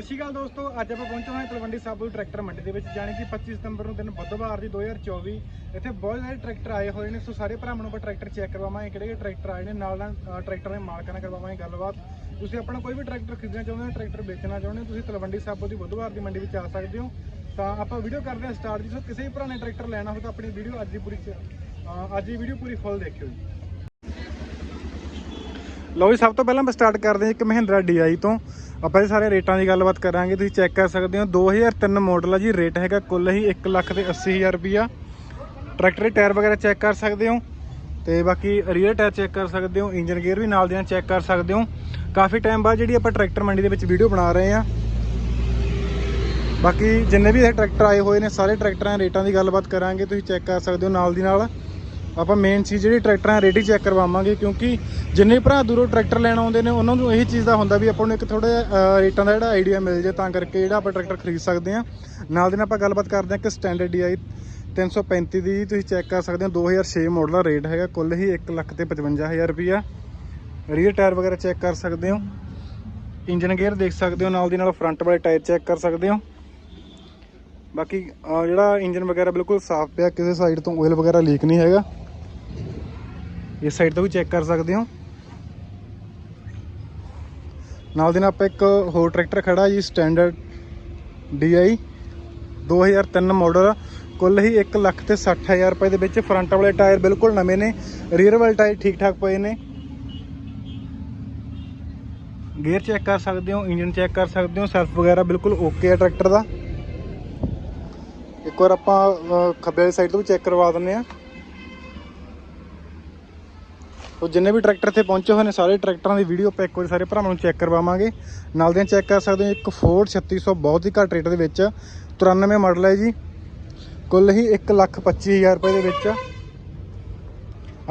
ਸਤਿ ਸ਼੍ਰੀ ਅਕਾਲ ਦੋਸਤੋ, ਅੱਜ ਆਪਾਂ ਪਹੁੰਚੇ ਹਾਂ ਤਲਵੰਡੀ ਸਾਬੋ ਦੀ ਟਰੈਕਟਰ ਮੰਡੀ ਦੇ ਵਿੱਚ, ਜਾਣੀ ਕਿ 25 ਸਤੰਬਰ ਨੂੰ ਦਿਨ ਬੁੱਧਵਾਰ ਦੀ 2024 ਇੱਥੇ ਬਹੁਤ ਸਾਰੇ ਟਰੈਕਟਰ ਆਏ ਹੋਏ ਨੇ, ਸੋ ਸਾਰੇ ਭਰਾਵਾਂ ਨੂੰ ਆਪਾਂ ਟਰੈਕਟਰ ਚੈੱਕ ਕਰਵਾਵਾਂਗੇ, ਕਿਹੜੇ ਕਿਹੜੇ ਟਰੈਕਟਰ ਆਏ ਨੇ, ਨਾਲ ਨਾਲ ਟਰੈਕਟਰ ਦੇ ਮਾਲਕਾਂ ਨਾਲ ਕਰਵਾਵਾਂਗੇ ਗੱਲਬਾਤ। ਤੁਸੀਂ ਆਪਣਾ ਕੋਈ ਵੀ ਟਰੈਕਟਰ ਖਰੀਦਣਾ ਚਾਹੁੰਦੇ ਹੋ, ਟਰੈਕਟਰ ਵੇਚਣਾ ਚਾਹੁੰਦੇ ਹੋ, ਤੁਸੀਂ ਤਲਵੰਡੀ ਸਾਬੋ ਦੀ ਬੁੱਧਵਾਰ ਦੀ ਮੰਡੀ ਵਿੱਚ ਆ ਸਕਦੇ ਹੋ। ਤਾਂ ਆਪਾਂ ਵੀਡੀਓ ਕਰਦੇ ਹਾਂ ਸਟਾਰਟ ਜੀ, ਸੋ ਕਿਸੇ ਵੀ ਭਰਾ ਨੇ ਟਰੈਕਟਰ ਲੈਣਾ ਹੋ ਤਾਂ ਆਪਣੀ ਵੀਡੀਓ ਅੱਜ ਦੀ ਪੂਰੀ ਅੱਜ ਦੀ ਵੀਡੀਓ ਪੂਰੀ ਫੁੱਲ ਦੇਖਿਓ ਜੀ। ਲਓ ਜੀ, ਸਭ ਤੋਂ ਪਹਿਲਾਂ ਆਪਾਂ ਸਟਾਰਟ ਕਰਦੇ ਹਾਂ ਇੱਕ ਮਹਿੰਦਰਾ DI ਤੋਂ। ਆਪਾਂ ਇਹ ਸਾਰੇ ਰੇਟਾਂ ਦੀ ਗੱਲਬਾਤ ਕਰਾਂਗੇ, ਤੁਸੀਂ ਚੈੱਕ ਕਰ ਸਕਦੇ ਹੋ। 2003 ਮਾਡਲ ਆ ਜੀ, ਰੇਟ ਹੈਗਾ ਕੁੱਲ ਹੀ 1 ਲੱਖ ਤੇ 80000 ਰੁਪਿਆ ਟਰੈਕਟਰ ਦੇ ਟਾਇਰ ਵਗੈਰਾ ਚੈੱਕ ਕਰ ਸਕਦੇ ਹੋ ਤੇ ਬਾਕੀ ਰੀਅਰ ਟਾਇਰ ਚੈੱਕ ਕਰ ਸਕਦੇ ਹੋ ਇੰਜਨ ਗੇਅਰ ਵੀ ਨਾਲ ਦੇ ਨਾਲ ਚੈੱਕ ਕਰ ਸਕਦੇ ਹੋ। ਕਾਫੀ ਟਾਈਮ ਬਾਅਦ ਜਿਹੜੀ ਆਪਾਂ ਟਰੈਕਟਰ ਮੰਡੀ ਦੇ ਵਿੱਚ ਵੀਡੀਓ ਬਣਾ ਰਹੇ ਹਾਂ। ਬਾਕੀ ਜਿੰਨੇ ਵੀ ਇਹ ਟਰੈਕਟਰ ਆਏ ਹੋਏ ਨੇ, ਸਾਰੇ ਟਰੈਕਟਰਾਂ ਦੇ ਰੇਟਾਂ ਦੀ ਗੱਲਬਾਤ ਕਰਾਂਗੇ, ਤੁਸੀਂ ਚੈੱਕ ਕਰ ਸਕਦੇ ਹੋ ਨਾਲ ਦੀ ਨਾਲ। ਆਪਾਂ ਮੇਨ ਚੀਜ਼ ਜਿਹੜੀ ਟਰੈਕਟਰਾਂ ਰੇਡੀ ਚੈੱਕ ਕਰਵਾਵਾਂਗੇ ਕਿਉਂਕਿ ਜਿੰਨੇ ਭਰਾ ਦੂਰੋਂ ਟਰੈਕਟਰ ਲੈਣ ਆਉਂਦੇ ਨੇ, ਉਹਨਾਂ ਨੂੰ ਇਹੀ ਚੀਜ਼ ਦਾ ਹੁੰਦਾ ਵੀ ਆਪਾਂ ਨੂੰ ਇੱਕ ਥੋੜਾ ਰੇਟਾਂ ਦਾ ਜਿਹੜਾ ਆਈਡੀਆ ਮਿਲ ਜੇ ਤਾਂ ਕਰਕੇ ਜਿਹੜਾ ਆਪਾਂ ਟਰੈਕਟਰ ਖਰੀਦ ਸਕਦੇ ਹਾਂ। ਨਾਲ ਦੇ ਨਾਲ ਆਪਾਂ ਗੱਲਬਾਤ ਕਰਦੇ ਹਾਂ ਕਿ ਸਟੈਂਡਰਡ DI 335 ਦੀ ਤੁਸੀਂ ਚੈੱਕ ਕਰ ਸਕਦੇ ਹੋ 2006 ਮਾਡਲ ਦਾ ਰੇਟ ਹੈਗਾ, ਕੁੱਲ ਹੀ 1 ਲੱਖ ਤੇ 55000 ਰੁਪਿਆ ਰੀਅਰ ਟਾਇਰ ਵਗੈਰਾ ਚੈੱਕ ਕਰ ਸਕਦੇ ਹੋ। ਇੰਜਨ ਗੇਅਰ ਦੇਖ ਸਕਦੇ ਹੋ, ਨਾਲ ਦੀ ਨਾਲ ਫਰੰਟ ਵਾਲੇ ਟਾਇਰ ਚੈੱਕ ਕਰ ਸਕਦੇ ਹੋ। ਬਾਕੀ ਜਿਹੜਾ ਇੰਜਨ ਵਗੈਰਾ ਬਿਲਕੁਲ ਸਾਫ਼ ਪਿਆ, ਕਿਸੇ ਸਾਈਡ ਤੋਂ ਆਇਲ ਵਗੈਰਾ ਲੀਕ ਨਹੀਂ ਹੈਗਾ। ਇਸ ਸਾਈਡ ਤੋਂ ਵੀ ਚੈੱਕ ਕਰ ਸਕਦੇ ਹੋ। ਨਾਲ ਦੇ ਨਾਲ ਆਪਾਂ ਇੱਕ ਹੋਰ ਟਰੈਕਟਰ ਖੜਾ ਜੀ, ਸਟੈਂਡਰਡ DI 2003 ਮਾਡਲ। ਕੁੱਲ ਹੀ 1 ਲੱਖ ਤੇ 60000 ਰੁਪਏ ਦੇ ਵਿੱਚ ਫਰੰਟ ਵਾਲੇ ਟਾਇਰ ਬਿਲਕੁਲ ਨਵੇਂ ਨੇ ਰੀਅਰ ਵਾਲੇ ਟਾਇਰ ਠੀਕ ਠਾਕ ਪਏ ਨੇ। ਗੇਅਰ ਚੈੱਕ ਕਰ ਸਕਦੇ ਹੋ ਇੰਜਨ ਚੈੱਕ ਕਰ ਸਕਦੇ ਹੋ ਸੈਲਫ ਵਗੈਰਾ ਬਿਲਕੁਲ ਓਕੇ ਆ ਟਰੈਕਟਰ ਦਾ। ਇੱਕ ਵਾਰ ਆਪਾਂ ਖੱਬੇ ਵਾਲੀ ਸਾਈਡ ਤੋਂ ਵੀ ਚੈੱਕ ਕਰਵਾ ਦਿੰਨੇ ਆ ਉਹ ਜਿੰਨੇ ਵੀ ਟਰੈਕਟਰ ਇੱਥੇ ਪਹੁੰਚੇ ਹੋਏ ਨੇ, ਸਾਰੇ ਟਰੈਕਟਰਾਂ ਦੀ ਵੀਡੀਓ ਆਪਾਂ ਇੱਕ ਵਾਰੀ ਸਾਰੇ ਭਰਾਵਾਂ ਨੂੰ ਚੈੱਕ ਕਰਵਾਵਾਂਗੇ। ਨਾਲ ਦੇ ਚੈੱਕ ਕਰ ਸਕਦੇ ਹੋ, ਇੱਕ ਫੋਰਡ 3600 ਬਹੁਤ ਹੀ ਘੱਟ ਰੇਟ ਦੇ ਵਿੱਚ 93 ਮਾਡਲ ਹੈ ਜੀ। ਕੁੱਲ ਹੀ 125000 ਰੁਪਏ ਦੇ ਵਿੱਚ।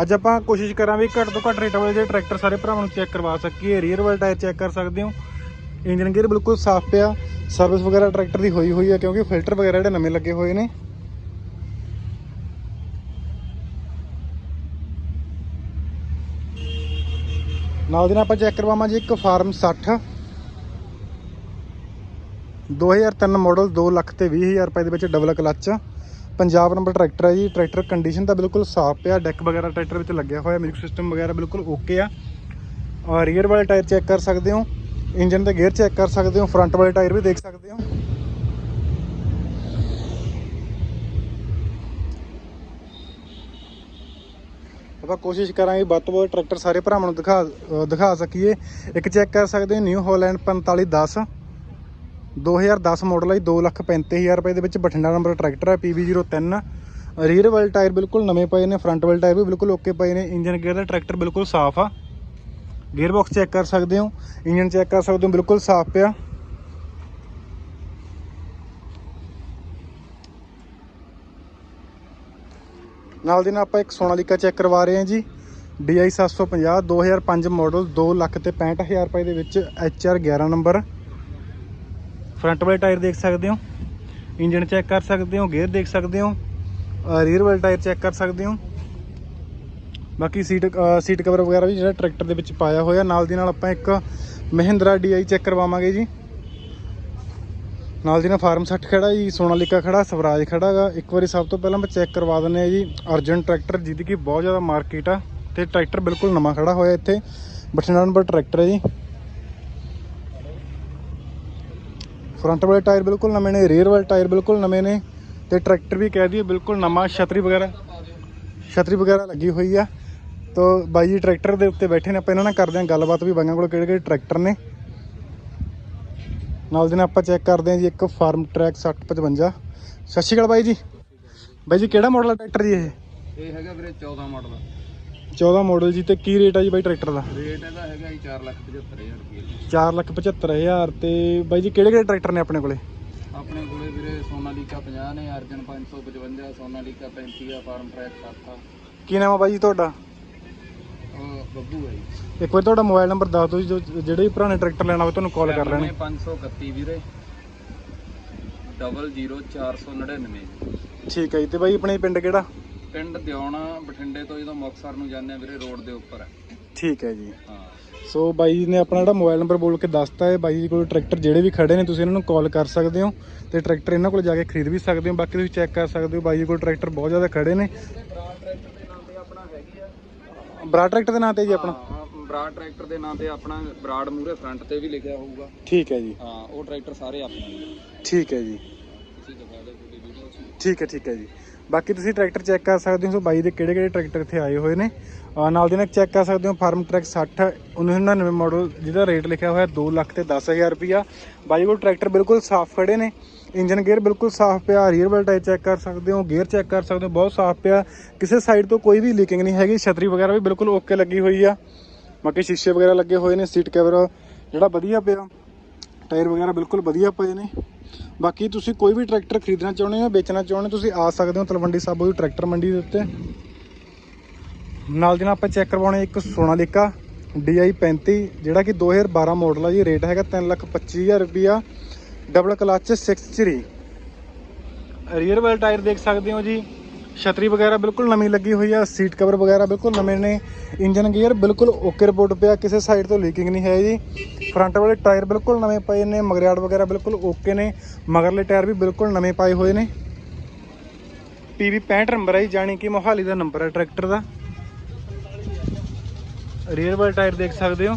ਅੱਜ ਆਪਾਂ ਕੋਸ਼ਿਸ਼ ਕਰਾਂਗੇ ਘੱਟ ਤੋਂ ਘੱਟ ਰੇਟ ਵਾਲੇ ਜਿਹੜੇ ਟਰੈਕਟਰ ਸਾਰੇ ਭਰਾਵਾਂ ਨੂੰ ਚੈੱਕ ਕਰਵਾ ਸਕੀਏ। ਰੀਅਰ ਵਾਲਾ ਟਾਇਰ ਚੈੱਕ ਕਰ ਸਕਦੇ ਹੋ। ਇੰਜਨ ਗੇਅਰ ਬਿਲਕੁਲ ਸਾਫ਼ ਪਿਆ। ਸਰਵਿਸ ਵਗੈਰਾ ਟਰੈਕਟਰ ਦੀ ਹੋਈ ਹੋਈ ਹੈ, ਕਿਉਂਕਿ ਫਿਲਟਰ ਵਗੈਰਾ ਜਿਹੜੇ ਨਵੇਂ ਲੱਗੇ ਹੋਏ ਨੇ। ਨਾਲ ਦੀ ਨਾਲ ਆਪਾਂ ਚੈੱਕ ਕਰਵਾਵਾਂ ਜੀ ਇੱਕ ਫਾਰਮ 60 2003 ਮਾਡਲ 2 ਲੱਖ ਤੇ 20000 ਰੁਪਏ ਦੇ ਵਿੱਚ double clutch Punjab number tractor ਹੈ ਜੀ। ਟਰੈਕਟਰ ਕੰਡੀਸ਼ਨ ਤਾਂ ਬਿਲਕੁਲ ਸਾਫ਼ ਪਿਆ। ਡੈਕ ਵਗੈਰਾ ਟਰੈਕਟਰ ਵਿੱਚ ਲੱਗਿਆ ਹੋਇਆ। ਮਿਊਜ਼ਿਕ ਸਿਸਟਮ ਵਗੈਰਾ ਬਿਲਕੁਲ ਓਕੇ ਆ। ਔਰ ਰੀਅਰ ਵਾਲੇ ਟਾਇਰ ਚੈੱਕ ਕਰ ਸਕਦੇ ਹੋ। ਇੰਜਨ ਤੇ ਗੇਅਰ ਚੈੱਕ ਕਰ ਸਕਦੇ ਹੋ। ਫਰੰਟ ਵਾਲੇ ਟਾਇਰ ਵੀ ਦੇਖ ਸਕਦੇ ਹੋ। ਆਪਾਂ ਕੋਸ਼ਿਸ਼ ਕਰਾਂਗੇ ਵੱਧ ਤੋਂ ਵੱਧ ਟਰੈਕਟਰ ਸਾਰੇ ਭਰਾਵਾਂ ਨੂੰ ਦਿਖਾ ਦਿਖਾ ਸਕੀਏ। ਇੱਕ ਚੈੱਕ ਕਰ ਸਕਦੇ ਹੋ ਨਿਊ ਹਾਲੈਂਡ 4510 2010 ਮਾਡਲ ਹੈ 235000 ਰੁਪਏ ਦੇ ਵਿੱਚ ਬਠਿੰਡਾ ਨੰਬਰ ਟਰੈਕਟਰ ਹੈ PB03 ਰੀਅਰ ਵਾਲੇ ਟਾਇਰ ਬਿਲਕੁਲ ਨਵੇਂ ਪਏ ਨੇ ਫਰੰਟ ਵਾਲੇ ਟਾਇਰ ਵੀ ਬਿਲਕੁਲ ਓਕੇ ਪਏ ਨੇ ਇੰਜਨ ਗੇਅਰ ਦਾ ਟਰੈਕਟਰ ਬਿਲਕੁਲ ਸਾਫ਼ ਆ। ਗੇਅਰ ਬਾਕਸ ਚੈੱਕ ਕਰ ਸਕਦੇ ਹੋ ਇੰਜਨ ਚੈੱਕ ਕਰ ਸਕਦੇ ਹੋ, ਬਿਲਕੁਲ ਸਾਫ਼ ਪਿਆ। ਨਾਲ ਦੀ ਨਾਲ ਆਪਾਂ ਇੱਕ ਸੋਨਾਲੀਕਾ ਚੈੱਕ ਕਰਵਾ ਰਹੇ ਹਾਂ ਜੀ। DI 750 2005 ਮਾਡਲ 2 ਲੱਖ ਤੇ 65000 ਰੁਪਏ ਦੇ ਵਿੱਚ HR 11 ਨੰਬਰ। ਫਰੰਟ ਵਾਲੇ ਟਾਇਰ ਦੇਖ ਸਕਦੇ ਹੋ। ਇੰਜਨ ਚੈੱਕ ਕਰ ਸਕਦੇ ਹੋ, ਗੇਅਰ ਦੇਖ ਸਕਦੇ ਹੋ ਰੀਅਰ ਵਾਲੇ ਟਾਇਰ ਚੈੱਕ ਕਰ ਸਕਦੇ ਹੋ। ਬਾਕੀ ਸੀਟ ਸੀਟ ਕਵਰ ਵਗੈਰਾ ਵੀ ਜਿਹੜਾ ਟਰੈਕਟਰ ਦੇ ਵਿੱਚ ਪਾਇਆ ਹੋਇਆ, ਨਾਲ ਦੀ ਨਾਲ ਆਪਾਂ ਇੱਕ ਮਹਿੰਦਰਾ DI ਚੈੱਕ ਕਰਵਾਵਾਂਗੇ ਜੀ। ਨਾਲ ਦੀ ਨਾਲ ਫਾਰਮ 60 ਖੜਾ ਜੀ, ਸੋਨਾਲੀਕਾ ਖੜਾ, ਸਵਰਾਜ ਖੜਾ ਗਾ। ਇੱਕ ਵਾਰੀ ਸਭ ਤੋਂ ਪਹਿਲਾਂ ਆਪਾਂ ਚੈੱਕ ਕਰਵਾ ਦਿੰਦੇ ਆ ਜੀ, ਅਰਜਨ ਟਰੈਕਟਰ, ਜਿਹਦੀ ਕਿ ਬਹੁਤ ਜ਼ਿਆਦਾ ਮਾਰਕੀਟ ਆ ਤੇ ਟਰੈਕਟਰ ਬਿਲਕੁਲ ਨਵਾਂ ਖੜਾ ਹੋਇਆ ਇੱਥੇ। ਬਠਿੰਡਾ ਨੰਬਰ ਟਰੈਕਟਰ ਹੈ ਜੀ। ਫਰੰਟ ਵਾਲੇ ਟਾਇਰ ਬਿਲਕੁਲ ਨਵੇਂ ਨੇ ਰੇਅਰ ਵਾਲੇ ਟਾਇਰ ਬਿਲਕੁਲ ਨਵੇਂ ਨੇ ਤੇ ਟਰੈਕਟਰ ਵੀ ਕਹਿ ਦਈਏ ਬਿਲਕੁਲ ਨਵਾਂ, ਛਤਰੀ ਵਗੈਰਾ ਛਤਰੀ ਵਗੈਰਾ ਲੱਗੀ ਹੋਈ ਆ। ਤੋ ਬਾਈ ਜੀ, ਟਰੈਕਟਰ ਦੇ ਉੱਤੇ ਬੈਠੇ ਨੇ, ਆਪਾਂ ਇਹਨਾਂ ਨਾਲ ਕਰਦੇ ਹਾਂ ਗੱਲਬਾਤ ਵੀ, ਬਾਈਆਂ ਕੋਲ ਕਿਹੜੇ ਕਿਹੜੇ ਟਰੈਕਟਰ ਨੇ। ਨਾਲ ਦੀ ਨਾਲ ਆਪਾਂ ਚੈੱਕ ਕਰਦੇ ਹਾਂ ਜੀ ਇੱਕ ਫਾਰਮ ਟਰੈਕ 6055 ਸਤਿ ਸ਼੍ਰੀ ਅਕਾਲ ਬਾਈ ਜੀ। ਬਾਈ ਜੀ ਕਿਹੜਾ ਮਾਡਲ ਹੈ ਟਰੈਕਟਰ ਜੀ ਇਹ? ਇਹ ਹੈਗਾ ਵੀਰੇ 14 ਮਾਡਲ 14 ਮਾਡਲ ਜੀ ਤੇ ਕੀ ਰੇਟ ਆ ਜੀ ਬਾਈ ਟਰੈਕਟਰ ਦਾ? ਰੇਟ ਇਹਦਾ ਹੈਗਾ ਜੀ 475000 ਰੁਪਏ 475000 ਤੇ ਬਾਈ ਜੀ ਕਿਹੜੇ ਕਿਹੜੇ ਟਰੈਕਟਰ ਨੇ ਆਪਣੇ ਕੋਲੇ? ਆਪਣੇ ਕੋਲੇ ਵੀਰੇ ਸੋਨਾਲੀਕਾ 50 ਨੇ ਅਰਜਨ 555 ਸੋਨਾਲੀਕਾ 35 ਆ ਫਾਰਮ ਟਰੈਕ 7 ਆ। ਕੀ ਨਾਮ ਆ ਬਾਈ ਜੀ ਤੁਹਾਡਾ? ਉਹ ਬੱਬੂ ਹੈ ਜੀ ਇੱਕ ਵਾਰ ਤੁਹਾਡਾ ਮੋਬਾਈਲ ਨੰਬਰ ਦੱਸ ਦਿਓ ਜੀ ਜੋ ਜਿਹੜੇ ਵੀ ਪੁਰਾਣੇ ਟਰੈਕਟਰ ਲੈਣਾ ਹੋਵੇ ਤੁਹਾਨੂੰ ਕਾਲ ਕਰ ਲੈਣੇ। 531 ਵੀਰੇ। 00499 ਠੀਕ ਹੈ ਜੀ ਤੇ ਬਾਈ ਆਪਣੇ ਪਿੰਡ ਕਿਹੜਾ? ਪਿੰਡ ਦਿਉਣਾ ਬਠਿੰਡੇ ਤੋਂ ਜਦੋਂ ਮੁਕਤਸਰ ਨੂੰ ਜਾਂਦੇ ਆ ਵੀਰੇ ਰੋਡ ਦੇ ਉੱਪਰ। ਹੈ ਠੀਕ ਹੈ ਜੀ। ਹਾਂ। ਸੋ ਬਾਈ ਨੇ ਆਪਣਾ ਜਿਹੜਾ ਮੋਬਾਈਲ ਨੰਬਰ ਬੋਲ ਕੇ ਦੱਸਤਾ ਹੈ ਬਾਈ ਜੀ ਕੋਲ ਟਰੈਕਟਰ ਜਿਹੜੇ ਵੀ ਖੜੇ ਨੇ ਤੁਸੀਂ ਇਹਨਾਂ ਨੂੰ ਕਾਲ ਕਰ ਸਕਦੇ ਹੋ ਤੇ ਟਰੈਕਟਰ ਇਹਨਾਂ ਕੋਲ ਜਾ ਕੇ ਖਰੀਦ ਵੀ ਸਕਦੇ ਹੋ ਬਾਕੀ ਤੁਸੀਂ ਚੈੱਕ ਕਰ ਸਕਦੇ ਹੋ ਬਾਈ ਜੀ ਕੋਲ ਟਰੈਕਟਰ ਬਹੁਤ ਜ਼ਿਆਦਾ ਖੜੇ ਨੇ। ਬਰਾਡ ਟਰੈਕਟਰ ਦੇ ਨਾਂ ਤੇ ਜੀ ਆਪਣਾ? ਹਾਂ ਬਰਾਡ ਟਰੈਕਟਰ ਦੇ ਨਾਂ ਤੇ ਆਪਣਾ ਬਰਾਡ ਮੂਰੇ ਫਰੰਟ ਤੇ ਵੀ ਲਿਖਿਆ ਹੋਊਗਾ। ਠੀਕ ਹੈ ਜੀ। ਹਾਂ ਉਹ ਟਰੈਕਟਰ ਸਾਰੇ ਆਪਣੇ ਨੇ। ਠੀਕ ਹੈ ਜੀ। ਤੁਸੀਂ ਦਿਖਾ ਦਿਓ ਪੂਰੀ ਵੀਡੀਓ ਚ ਠੀਕ ਹੈ ਠੀਕ ਹੈ ਜੀ। ਬਾਕੀ ਤੁਸੀਂ ਟਰੈਕਟਰ ਚੈੱਕ ਕਰ ਸਕਦੇ ਹੋ, ਸੋ ਬਾਈ ਦੇ ਕਿਹੜੇ ਕਿਹੜੇ ਟਰੈਕਟਰ ਇੱਥੇ ਆਏ ਹੋਏ ਨੇ। ਅਹ ਨਾਲ ਦੀ ਨਾਲ ਚੈੱਕ ਕਰ ਸਕਦੇ ਹੋ, ਫਾਰਮ ਟਰੈਕ 60 1999 ਮਾਡਲ ਜਿਹਦਾ ਰੇਟ ਲਿਖਿਆ ਹੋਇਆ 2 ਲੱਖ ਤੇ 10000 ਰੁਪਿਆ ਬਾਈ ਕੋਲ ਟਰੈਕਟਰ ਬਿਲਕੁਲ ਸਾਫ਼ ਖੜੇ ਨੇ। ਇੰਜਨ ਗੇਅਰ ਬਿਲਕੁਲ ਸਾਫ਼ ਪਿਆ ਰੀਅਰ ਵੈਲ ਟਾਇਰ ਚੈੱਕ ਕਰ ਸਕਦੇ ਹੋ ਗੇਅਰ ਚੈੱਕ ਕਰ ਸਕਦੇ ਹੋ, ਬਹੁਤ ਸਾਫ਼ ਪਿਆ। ਕਿਸੇ ਸਾਈਡ ਤੋਂ ਕੋਈ ਵੀ ਲੀਕਿੰਗ ਨਹੀਂ ਹੈਗੀ, ਛਤਰੀ ਵਗੈਰਾ ਵੀ ਬਿਲਕੁਲ ਓਕੇ ਲੱਗੀ ਹੋਈ ਆ। ਬਾਕੀ ਸ਼ੀਸ਼ੇ ਵਗੈਰਾ ਲੱਗੇ ਹੋਏ ਨੇ ਸੀਟ ਕਵਰ ਜਿਹੜਾ ਵਧੀਆ ਪਿਆ। ਟਾਇਰ ਵਗੈਰਾ ਬਿਲਕੁਲ ਵਧੀਆ ਪਏ ਨੇ। ਬਾਕੀ ਤੁਸੀਂ ਕੋਈ ਵੀ ਟਰੈਕਟਰ ਖਰੀਦਣਾ ਚਾਹੁੰਦੇ ਹੋ ਵੇਚਣਾ ਚਾਹੁੰਦੇ ਹੋ, ਤੁਸੀਂ ਆ ਸਕਦੇ ਹੋ ਤਲਵੰਡੀ ਸਾਬੋ ਦੀ ਟਰੈਕਟਰ ਮੰਡੀ ਦੇ ਉੱਤੇ। ਨਾਲ ਦੀ ਨਾਲ ਆਪਾਂ ਚੈੱਕ ਕਰਵਾਉਣੇ ਇੱਕ ਸੋਨਾਲੀਕਾ DI 35 ਜਿਹੜਾ ਕਿ 2012 ਮਾਡਲ ਆ ਜੀ। ਰੇਟ ਹੈਗਾ 325000 ਰੁਪਿਆ double clutch 6 rear wheel tyre ਦੇਖ ਸਕਦੇ ਹੋ ਜੀ। ਛਤਰੀ ਵਗੈਰਾ ਬਿਲਕੁਲ ਨਵੀਂ ਲੱਗੀ ਹੋਈ ਆ, ਸੀਟ ਕਵਰ ਵਗੈਰਾ ਬਿਲਕੁਲ ਨਵੇਂ ਨੇ, ਇੰਜਨ ਗੀਅਰ ਬਿਲਕੁਲ ਓਕੇ ਰਿਪੋਰਟ ਪਿਆ, ਕਿਸੇ ਸਾਈਡ ਤੋਂ ਲੀਕਿੰਗ ਨਹੀਂ ਹੈ ਜੀ। ਫਰੰਟ ਵਾਲੇ ਟਾਇਰ ਬਿਲਕੁਲ ਨਵੇਂ ਪਏ ਨੇ, ਮਗਰਿਆੜ ਵਗੈਰਾ ਬਿਲਕੁਲ ਓਕੇ ਨੇ, ਮਗਰਲੇ ਟਾਇਰ ਵੀ ਬਿਲਕੁਲ ਨਵੇਂ ਪਾਏ ਹੋਏ ਨੇ। PV 65 ਨੰਬਰ ਹੈ ਜੀ, ਜਾਣੀ ਕਿ ਮੋਹਾਲੀ ਦਾ ਨੰਬਰ ਹੈ ਟਰੈਕਟਰ ਦਾ। ਰੀਅਰ ਵਾਲੇ ਟਾਇਰ ਦੇਖ ਸਕਦੇ ਹੋ।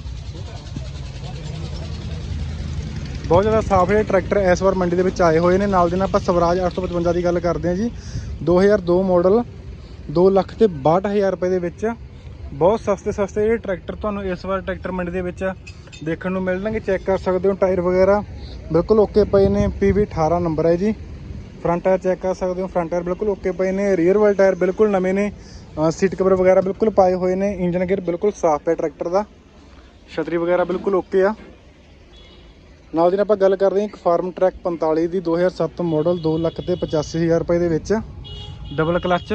ਬਹੁਤ ਜ਼ਿਆਦਾ ਸਾਫ਼ ਜਿਹੜੇ ਟਰੈਕਟਰ ਇਸ ਵਾਰ ਮੰਡੀ ਦੇ ਵਿੱਚ ਆਏ ਹੋਏ ਨੇ, ਨਾਲ ਦੇ ਨਾਲ ਆਪਾਂ ਸਵਰਾਜ 855 ਦੀ ਗੱਲ ਕਰਦੇ ਹਾਂ ਜੀ। 2002 ਮਾਡਲ 2 ਲੱਖ ਤੇ 62000 ਰੁਪਏ ਦੇ ਵਿੱਚ। ਬਹੁਤ ਸਸਤੇ ਸਸਤੇ ਜਿਹੜੇ ਟਰੈਕਟਰ ਤੁਹਾਨੂੰ ਇਸ ਵਾਰ ਟਰੈਕਟਰ ਮੰਡੀ ਦੇ ਵਿੱਚ ਦੇਖਣ ਨੂੰ ਮਿਲਣਗੇ। ਚੈੱਕ ਕਰ ਸਕਦੇ ਹੋ ਟਾਇਰ ਵਗੈਰਾ। ਬਿਲਕੁਲ ਓਕੇ ਪਏ ਨੇ PV 18 ਨੰਬਰ ਹੈ ਜੀ। ਫਰੰਟ ਟਾਇਰ ਚੈੱਕ ਕਰ ਸਕਦੇ ਹੋ ਫਰੰਟ ਟਾਇਰ ਬਿਲਕੁਲ ਓਕੇ ਪਏ ਨੇ। ਰੀਅਰ ਵਾਲ ਟਾਇਰ ਬਿਲਕੁਲ ਨਵੇਂ ਨੇ। ਸੀਟ ਕਵਰ ਵਗੈਰਾ ਬਿਲਕੁਲ ਪਾਏ ਹੋਏ ਨੇ। ਇੰਜਨ ਗੇਅਰ ਬਿਲਕੁਲ ਸਾਫ਼ ਹੈ ਟਰੈਕਟਰ ਦਾ। ਛਤਰੀ ਵਗੈਰਾ ਬਿਲਕੁਲ ਓਕੇ ਆ। ਨਾਲ ਦੀ ਨਾਲ ਆਪਾਂ ਗੱਲ ਕਰਦੇ ਹਾਂ ਇੱਕ ਫਾਰਮ ਟਰੈਕ 45 ਦੀ 2007 ਮਾਡਲ 2 ਲੱਖ ਤੇ 85000 ਰੁਪਏ ਦੇ ਵਿੱਚ। ਡਬਲ ਕਲਚ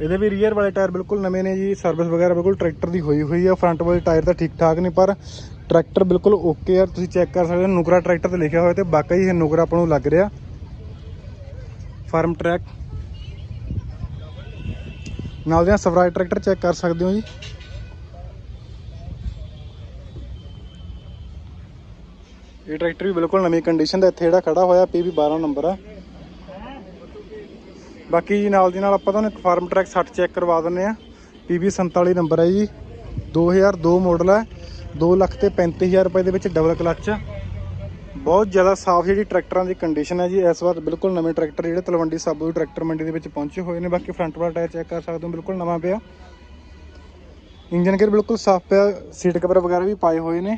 ਇਹਦੇ ਵੀ ਰੀਅਰ ਵਾਲੇ ਟਾਇਰ ਬਿਲਕੁਲ ਨਵੇਂ ਨੇ ਜੀ। ਸਰਵਿਸ ਵਗੈਰਾ ਬਿਲਕੁਲ ਟਰੈਕਟਰ ਦੀ ਹੋਈ ਹੋਈ ਆ। ਫਰੰਟ ਵਾਲੇ ਟਾਇਰ ਤਾਂ ਠੀਕ ਠਾਕ ਨੇ, ਪਰ ਟਰੈਕਟਰ ਬਿਲਕੁਲ ਓਕੇ ਆ। ਤੁਸੀਂ ਚੈੱਕ ਕਰ ਸਕਦੇ ਹੋ, ਨੁਕਰਾ ਟਰੈਕਟਰ ਤੇ ਲਿਖਿਆ ਹੋਇਆ ਤੇ ਵਾਕਈ ਇਹ ਨੁਕਰਾ ਆਪਾਂ ਨੂੰ ਲੱਗ ਰਿਹਾ। ਫਾਰਮ ਟਰੈਕ ਨਾਲ ਦੇ ਨਾਲ ਸਵਰਾਜ ਟਰੈਕਟਰ ਚੈੱਕ ਕਰ ਸਕਦੇ ਹੋ ਜੀ। ਇਹ ਟਰੈਕਟਰ ਵੀ ਬਿਲਕੁਲ ਨਵੀਂ ਕੰਡੀਸ਼ਨ ਦਾ ਇੱਥੇ ਜਿਹੜਾ ਖੜਾ ਹੋਇਆ PV 12 ਨੰਬਰ ਆ। ਬਾਕੀ ਜੀ ਨਾਲ ਦੀ ਨਾਲ ਆਪਾਂ ਤੁਹਾਨੂੰ ਇੱਕ ਫਾਰਮ ਟਰੈਕ 60 ਚੈੱਕ ਕਰਵਾ ਦਿੰਨੇ ਆ PV 47 ਨੰਬਰ ਹੈ ਜੀ। 2002 ਮਾਡਲ ਹੈ। 2 ਲੱਖ ਤੇ 35000 ਰੁਪਏ ਦੇ ਵਿੱਚ ਡਬਲ ਕਲਚ ਬਹੁਤ ਜ਼ਿਆਦਾ ਸਾਫ਼ ਜਿਹੜੀ ਟਰੈਕਟਰਾਂ ਦੀ ਕੰਡੀਸ਼ਨ ਹੈ ਜੀ। ਇਸ ਵਾਰ ਬਿਲਕੁਲ ਨਵੇਂ ਟਰੈਕਟਰ ਜਿਹੜੇ ਤਲਵੰਡੀ ਸਾਬੋ ਟਰੈਕਟਰ ਮੰਡੀ ਦੇ ਵਿੱਚ ਪਹੁੰਚੇ ਹੋਏ ਨੇ। ਬਾਕੀ ਫਰੰਟ ਵਾਲਾ ਟਾਇਰ ਚੈੱਕ ਕਰ ਸਕਦੇ ਹੋ। ਬਿਲਕੁਲ ਨਵਾਂ ਪਿਆ। ਇੰਜਨ ਗੇਅਰ ਬਿਲਕੁਲ ਸਾਫ਼ ਪਿਆ। ਸੀਟ ਕਵਰ ਵਗੈਰਾ ਵੀ ਪਾਏ ਹੋਏ ਨੇ।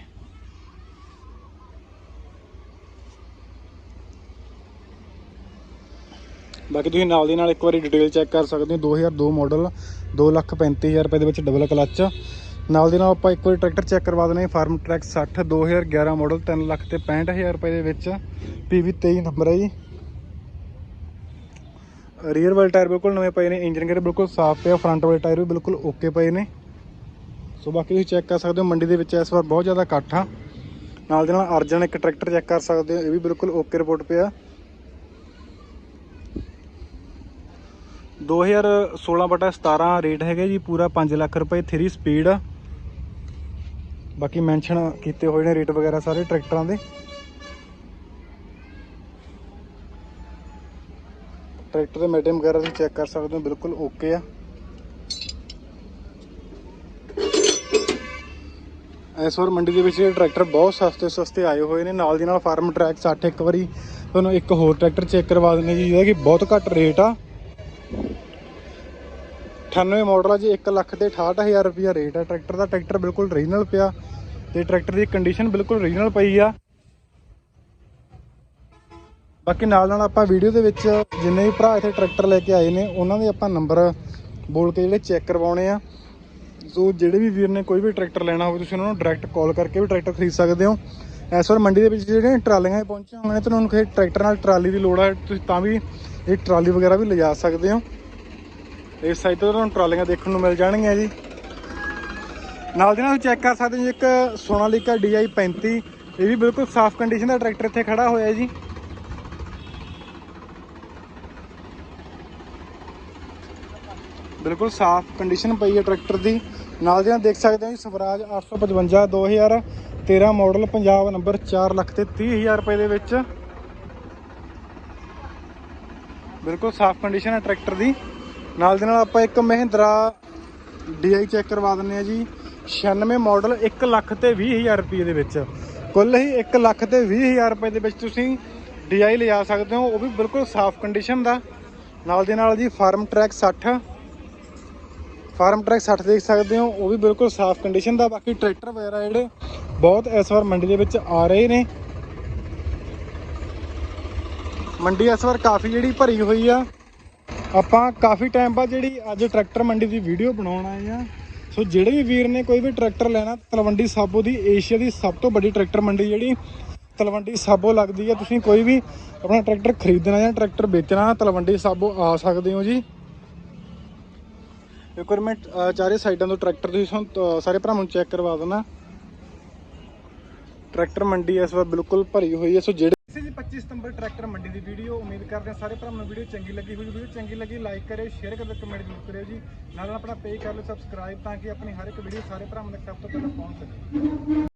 ਬਾਕੀ ਤੁਸੀਂ ਨਾਲ ਦੀ ਨਾਲ ਇੱਕ ਵਾਰੀ ਡਿਟੇਲ ਚੈੱਕ ਕਰ ਸਕਦੇ ਹੋ 2002 ਮਾਡਲ 235000 ਰੁਪਏ ਦੇ ਵਿੱਚ ਡਬਲ ਕਲੱਚ ਨਾਲ ਦੀ ਨਾਲ ਆਪਾਂ ਇੱਕ ਵਾਰੀ ਟਰੈਕਟਰ ਚੈੱਕ ਕਰਵਾ ਦਿੰਦੇ ਹਾਂ ਫਾਰਮ ਟਰੈਕ 60 2011 ਮਾਡਲ 3 ਲੱਖ ਤੇ 65000 ਰੁਪਏ ਦੇ ਵਿੱਚ PV 23 ਨੰਬਰ ਹੈ ਜੀ। ਰੀਅਰ ਵਾਲੇ ਟਾਇਰ ਬਿਲਕੁਲ ਨਵੇਂ ਪਏ ਨੇ ਇੰਜਨ ਗੇਅਰ ਬਿਲਕੁਲ ਸਾਫ਼ ਪਿਆ ਫਰੰਟ ਵਾਲੇ ਟਾਇਰ ਵੀ ਬਿਲਕੁਲ ਓਕੇ ਪਏ ਨੇ। ਸੋ ਬਾਕੀ ਤੁਸੀਂ ਚੈੱਕ ਕਰ ਸਕਦੇ ਹੋ, ਮੰਡੀ ਦੇ ਵਿੱਚ ਇਸ ਵਾਰ ਬਹੁਤ ਜ਼ਿਆਦਾ ਇਕੱਠ ਆ। ਨਾਲ ਦੇ ਨਾਲ ਅਰਜਨ ਇੱਕ ਟਰੈਕਟਰ ਚੈੱਕ ਕਰ ਸਕਦੇ ਹੋ, ਇਹ ਵੀ ਬਿਲਕੁਲ ਓਕੇ ਰਿਪੋਰਟ ਪਿਆ। 2016 ਬਟਾ 17 ਰੇਟ ਹੈਗਾ ਜੀ, ਪੂਰਾ 5 ਲੱਖ ਰੁਪਏ 3 ਸਪੀਡ। ਬਾਕੀ ਮੈਂਸ਼ਨ ਕੀਤੇ ਹੋਏ ਨੇ ਰੇਟ ਵਗੈਰਾ ਸਾਰੇ ਟਰੈਕਟਰਾਂ ਦੇ। ਟਰੈਕਟਰ ਦੇ ਮੈਡਮ ਵਗੈਰਾ ਤੁਸੀਂ ਚੈੱਕ ਕਰ ਸਕਦੇ ਹੋ, ਬਿਲਕੁਲ ਓਕੇ ਆ। ਇਸ ਵਾਰ ਮੰਡੀ ਦੇ ਵਿੱਚ ਇਹ ਟਰੈਕਟਰ ਬਹੁਤ ਸਸਤੇ ਸਸਤੇ ਆਏ ਹੋਏ ਨੇ, ਨਾਲ ਦੀ ਨਾਲ ਫਾਰਮ ਟਰੈਕ 60 ਇੱਕ ਵਾਰੀ। ਤੁਹਾਨੂੰ ਇੱਕ ਹੋਰ ਟਰੈਕਟਰ ਚੈੱਕ ਕਰਵਾ ਦਿੰਦੇ ਜੀ, ਜਿਹਦਾ ਕਿ ਬਹੁਤ ਘੱਟ ਰੇਟ ਆ। 98 ਮਾਡਲ ਆ ਜੀ 1 ਲੱਖ ਤੇ 68000 ਰੁਪਿਆ ਰੇਟ ਆ। ਟਰੈਕਟਰ ਦਾ ਟਰੈਕਟਰ ਬਿਲਕੁਲ ਰੀਜਨਲ ਪਿਆ ਤੇ ਟਰੈਕਟਰ ਦੀ ਕੰਡੀਸ਼ਨ ਬਿਲਕੁਲ ਰੀਜਨਲ ਪਈ ਆ। ਬਾਕੀ ਨਾਲ ਨਾਲ ਆਪਾਂ ਵੀਡੀਓ ਦੇ ਵਿੱਚ ਜਿੰਨੇ ਵੀ ਭਰਾ ਇੱਥੇ ਟਰੈਕਟਰ ਲੈ ਕੇ ਆਏ ਨੇ, ਉਹਨਾਂ ਦੇ ਆਪਾਂ ਨੰਬਰ ਬੋਲ ਕੇ ਜਿਹੜੇ ਚੈੱਕ ਕਰਵਾਉਣੇ ਆ। ਸੋ ਜਿਹੜੇ ਵੀ ਵੀਰ ਨੇ ਕੋਈ ਵੀ ਟਰੈਕਟਰ ਲੈਣਾ ਹੋਵੇ, ਤੁਸੀਂ ਉਹਨਾਂ ਨੂੰ ਡਾਇਰੈਕਟ ਕਾਲ ਕਰਕੇ ਵੀ ਟਰੈਕਟਰ ਖਰੀਦ ਸਕਦੇ ਹੋ। ਇਸ ਵਾਰ ਮੰਡੀ ਦੇ ਵਿੱਚ ਜਿਹੜੇ ਟਰਾਲੀਆਂ ਪਹੁੰਚੀਆਂ ਹੋਈਆਂ ਨੇ, ਤੁਹਾਨੂੰ ਕਿਸੇ ਟਰੈਕਟਰ ਨਾਲ ਟਰਾਲੀ ਦੀ ਲੋੜ ਹੈ ਤੁਸੀਂ ਤਾਂ ਵੀ ਇਹ ਟਰਾਲੀ ਵਗੈਰਾ ਵੀ ਲਿਜਾ ਸਕਦੇ ਹੋ। ਇਸ ਸਾਈਡ ਤੋਂ ਤੁਹਾਨੂੰ ਟਰਾਲੀਆਂ ਦੇਖਣ ਨੂੰ ਮਿਲ ਜਾਣਗੀਆਂ ਜੀ। ਨਾਲ ਦੀ ਨਾਲ ਚੈੱਕ ਕਰ ਸਕਦੇ ਜੀ, ਇੱਕ ਸੋਨਾਲੀਕਾ DI 35 ਇਹ ਵੀ ਬਿਲਕੁਲ ਸਾਫ਼ ਕੰਡੀਸ਼ਨ ਦਾ ਟਰੈਕਟਰ ਇੱਥੇ ਖੜਾ ਹੋਇਆ ਜੀ। ਬਿਲਕੁਲ ਸਾਫ਼ ਕੰਡੀਸ਼ਨ ਪਈ ਹੈ ਟਰੈਕਟਰ ਦੀ। ਨਾਲ ਦੀ ਨਾਲ ਦੇਖ ਸਕਦੇ ਹੋ ਜੀ, ਸਵਰਾਜ 855 2013 ਮਾਡਲ ਪੰਜਾਬ ਨੰਬਰ 4 ਲੱਖ ਤੇ 30000 ਰੁਪਏ ਦੇ ਵਿੱਚ। ਬਿਲਕੁਲ ਸਾਫ਼ ਕੰਡੀਸ਼ਨ ਹੈ ਟਰੈਕਟਰ ਦੀ। ਨਾਲ ਦੇ ਨਾਲ ਆਪਾਂ ਇੱਕ ਮਹਿੰਦਰਾ DI ਚੈੱਕ ਕਰਵਾ ਦਿੰਨੇ ਆ ਜੀ। 96 ਮਾਡਲ 1 ਲੱਖ ਤੇ 20000 ਰੁਪਏ ਦੇ ਵਿੱਚ। ਕੁੱਲ ਹੀ 1 ਲੱਖ ਤੇ 20000 ਰੁਪਏ ਦੇ ਵਿੱਚ ਤੁਸੀਂ DI ਲਿਜਾ ਸਕਦੇ ਹੋ। ਉਹ ਵੀ ਬਿਲਕੁਲ ਸਾਫ਼ ਕੰਡੀਸ਼ਨ ਦਾ। ਨਾਲ ਦੇ ਨਾਲ ਜੀ ਫਾਰਮ ਟਰੈਕ 60 ਫਾਰਮ ਟਰੈਕ 60 ਦੇਖ ਸਕਦੇ ਹੋ। ਉਹ ਵੀ ਬਿਲਕੁਲ ਸਾਫ਼ ਕੰਡੀਸ਼ਨ ਦਾ। ਬਾਕੀ ਟਰੈਕਟਰ ਵਗੈਰਾ ਜਿਹੜੇ ਬਹੁਤ ਇਸ ਵਾਰ ਮੰਡੀ ਦੇ ਵਿੱਚ ਆ ਰਹੇ ਨੇ। ਮੰਡੀ ਇਸ ਵਾਰ ਕਾਫੀ ਜਿਹੜੀ ਭਰੀ ਹੋਈ ਆ। ਆਪਾਂ ਕਾਫੀ ਟਾਈਮ ਬਾਅਦ ਜਿਹੜੀ ਅੱਜ ਟਰੈਕਟਰ ਮੰਡੀ ਦੀ ਵੀਡੀਓ ਬਣਾਉਣ ਆਏ ਆ ਸੋ ਜਿਹੜੇ ਵੀ ਵੀਰ ਨੇ ਕੋਈ ਵੀ ਟਰੈਕਟਰ ਲੈਣਾ, ਤਲਵੰਡੀ ਸਾਬੋ ਦੀ ਏਸ਼ੀਆ ਦੀ ਸਭ ਤੋਂ ਵੱਡੀ ਟਰੈਕਟਰ ਮੰਡੀ ਜਿਹੜੀ, ਤਲਵੰਡੀ ਸਾਬੋ ਲੱਗਦੀ ਹੈ। ਤੁਸੀਂ ਕੋਈ ਵੀ ਆਪਣਾ ਟਰੈਕਟਰ ਖਰੀਦਣਾ ਜਾਂ ਟਰੈਕਟਰ ਵੇਚਣਾ, ਤਲਵੰਡੀ ਸਾਬੋ ਆ ਸਕਦੇ ਹੋ ਜੀ। ਇੱਕ ਵਾਰ ਮੈਂ ਚਾਰੇ ਸਾਈਡਾਂ ਤੋਂ ਟਰੈਕਟਰ ਤੁਸੀਂ ਸਾਨੂੰ ਸਾਰੇ ਭਰਾਵਾਂ ਨੂੰ ਚੈੱਕ ਕਰਵਾ ਦੇਣਾ। ਟਰੈਕਟਰ ਮੰਡੀ ਇਸ ਵਾਰ ਬਿਲਕੁਲ ਭਰੀ ਹੋਈ ਹੈ। ਸੋ ਜਿਹੜੇ 25 ਸਤੰਬਰ ਟਰੈਕਟਰ ਮੰਡੀ ਦੀ ਵੀਡੀਓ। ਉਮੀਦ ਕਰਦੇ ਹਾਂ ਸਾਰੇ ਭਰਾਵਾਂ ਨੂੰ ਵੀਡੀਓ ਚੰਗੀ ਲੱਗੀ ਹੋਈ ਵੀਡੀਓ ਚੰਗੀ ਲੱਗੀ ਲਾਈਕ ਕਰਿਓ ਸ਼ੇਅਰ ਕਰਿਓ ਕਮੈਂਟ ਜ਼ਰੂਰ ਕਰਿਓ ਜੀ। ਨਾਲ ਆਪਣਾ ਪੇਜ ਕਰ ਲਓ ਸਬਸਕ੍ਰਾਈਬ ਤਾਂ ਕਿ ਆਪਣੀ ਹਰ ਇੱਕ ਵੀਡੀਓ ਸਾਰੇ ਭਰਾਵਾਂ ਤੱਕ ਸਭ ਤੋਂ ਪਹਿਲਾਂ ਪਹੁੰਚ ਸਕੇ।